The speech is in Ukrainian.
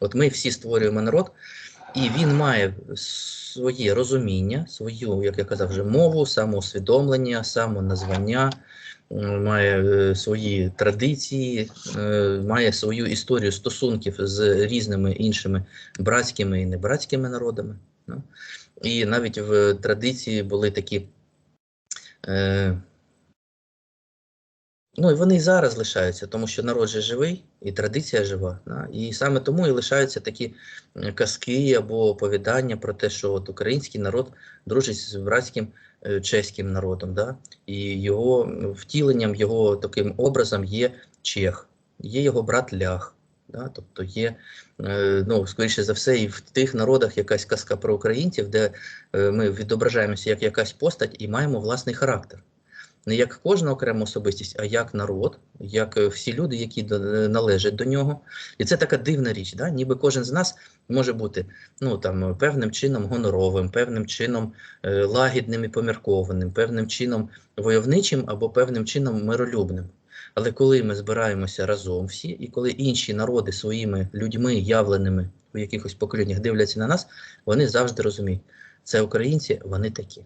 От ми всі створюємо народ, і він має своє розуміння, свою, як я казав, вже мову, самоусвідомлення, самоназвання, має е, свої традиції, е, має свою історію стосунків з різними іншими братськими і небратськими народами. ну. І навіть в традиції були такі. Ну і вони і зараз лишаються, тому що народ же живий і традиція жива. Да? І саме тому і лишаються такі казки або оповідання про те, що от український народ дружить з братським е, чеським народом. Да? І його втіленням, його таким образом є чех, є його брат Лях. Да? Тобто є, е, ну, скоріше за все, і в тих народах якась казка про українців, де е, ми відображаємося як якась постать і маємо власний характер не як кожна окрема особистість, а як народ, як е, всі люди, які е, належать до нього. І це така дивна річ, да? ніби кожен з нас може бути ну, там, певним чином гоноровим, певним чином е, лагідним і поміркованим, певним чином войовничим або певним чином миролюбним. Але коли ми збираємося разом всі, і коли інші народи своїми людьми, явленими у якихось поколіннях дивляться на нас, вони завжди розуміють, це українці, вони такі.